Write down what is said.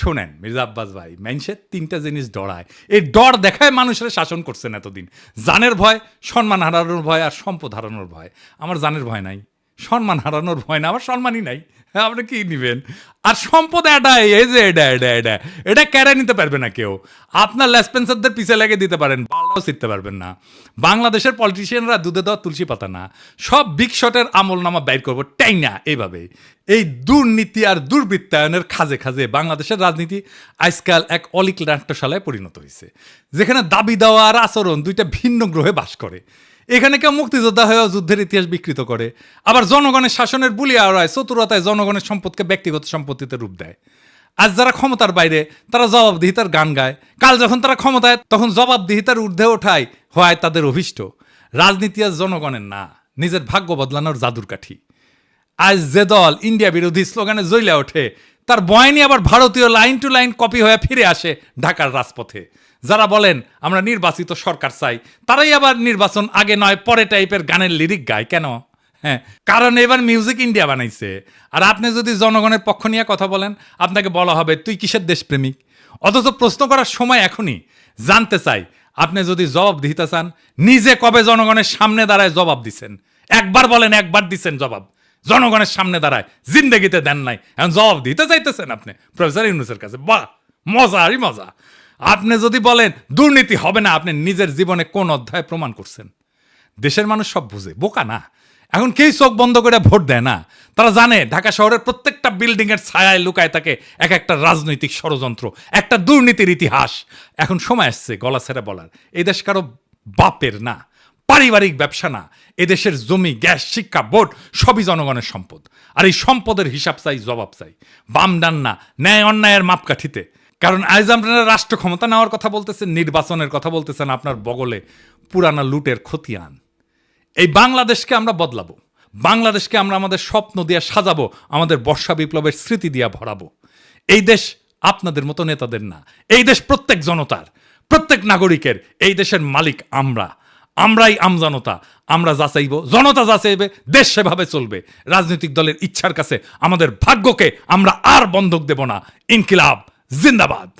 শোনেন, মির্জা আব্বাস ভাই, মানুষের তিনটা জিনিস ডরায়। এই ডর দেখায় মানুষের শাসন করছেন এতদিন। জানের ভয়, সম্মান হারানোর ভয় আর সম্পদ হারানোর ভয়। আমার জানের ভয় নাই। সম্মান হারানোর ভয় না, আমার সম্মানই নাই। হ্যাঁ আপনি কি নেবেন? আর সম্পদ এটা এই যে এটা এটা এটা এটা কেড়ে নিতে পারবে না কেউ। আপনার লেসপেন্সারদের পিছে লেগে দিতে পারেন। বালটাও শিখতে পারবেন না। বাংলাদেশের পলিটিশিয়ানরা দুধে দেওয়া তুলসী পাতা না। সব বিগ শটের আমল নামা বাইর করব টাই না এইভাবে। এই দুর্নীতি আর দুর্বৃত্তায়নের খাজে খাজে বাংলাদেশের রাজনীতি আজকাল এক অলিক নাট্যশালায় পরিণত হয়েছে যেখানে দাবি দেওয়া আর আচরণ দুইটা ভিন্ন গ্রহে বাস করে। এখানে কেউ মুক্তিযোদ্ধা হয়েও যুদ্ধের ইতিহাস বিকৃত করে। আবার জনগণের শাসনের বুলিয়া আড়ায় চতুরতায় জনগণের সম্পদকে ব্যক্তিগত সম্পত্তিতে রূপ দেয়। আজ যারা ক্ষমতার বাইরে, তারা জবাবদিহিতার গান গায়। কাল যখন তারা ক্ষমতায়, তখন জবাবদিহিতার ঊর্ধ্বে ওঠায় হয় তাদের অভিষ্ট। রাজনীতি আজ জনগণের না, নিজের ভাগ্য বদলানোর জাদুর কাঠি। আজ যে দল ইন্ডিয়া বিরোধী স্লোগানে জ্বলে ওঠে, তার বয়ানি আবার ভারতীয় লাইন টু লাইন কপি হয়ে ফিরে আসে ঢাকার রাজপথে। যারা বলেন, আমরা নির্বাচিত সরকার চাই, তারাই আবার নির্বাচন আগে নয়, পরে টাইপের গানের লিরিক গায়। কেন? হ্যাঁ কারণ এবার মিউজিক ইন্ডিয়া বানাইছে। আর আপনি যদি জনগণের পক্ষ নিয়ে কথা বলেন, আপনাকে বলা হবে, তুই কিসের দেশপ্রেমিক? অথচ প্রশ্ন করার সময় এখনই জানতে চাই, আপনি যদি জবাব দিতে চান, নিজে কবে জনগণের সামনে দাঁড়ায় জবাব দিছেন? একবার বলেন, একবার দিছেন জবাব। জনগণের সামনে দাঁড়ায়, জিন্দগিতে দেন নাই। এখন জবাব দিতে চাইতেছেন আপনি, প্রফেসর ইউনুসের কাছে। বাহ মজা আরই মজা। আপনি যদি বলেন, দুর্নীতি হবে না আপনি নিজের জীবনে কোন অধ্যায় প্রমাণ করছেন? দেশের মানুষ সব বুঝে, বোকা না? এখন কেউ চোখ বন্ধ করে ভোট দেয় না। তারা জানে, ঢাকা শহরের প্রত্যেকটা বিল্ডিংয়ের ছায়ায় লুকায় থাকে এক একটা রাজনৈতিক ষড়যন্ত্র, একটা দুর্নীতির ইতিহাস। এখন সময় আসছে, গলা ছেড়ে বলার। এই দেশ কারও বাপের না, পারিবারিক ব্যবসা না। এদেশের জমি, গ্যাস, শিক্ষা বোর্ড সবই জনগণের সম্পদ। আর এই সম্পদের হিসাব চাই, জবাব চাই। বাম ডান না, ন্যায় অন্যায়ের মাপকাঠিতে। কারণ আজ রাষ্ট্র ক্ষমতা নেওয়ার কথা বলতেছেন, নির্বাচনের কথা বলতেছেন, আপনার বগলে পুরানা লুটের খতিয়ান। এই বাংলাদেশকে আমরা বদলাবো। বাংলাদেশকে আমরা আমাদের স্বপ্ন দিয়ে সাজাবো, আমাদের বর্ষা বিপ্লবের স্মৃতি দিয়ে ভরাবো। এই দেশ আপনাদের মতো নেতাদের না। এই দেশ প্রত্যেক জনতার, প্রত্যেক নাগরিকের, এই দেশের মালিক আমরা। আমরাই আমজনতা, আমরা যাচাইব, জনতা যাচাইবে, দেশ সেভাবে চলবে। রাজনৈতিক দলের ইচ্ছার কাছে আমাদের ভাগ্যকে আমরা আর বন্ধক দেব না। ইনকিলাব, জিন্দাবাদ।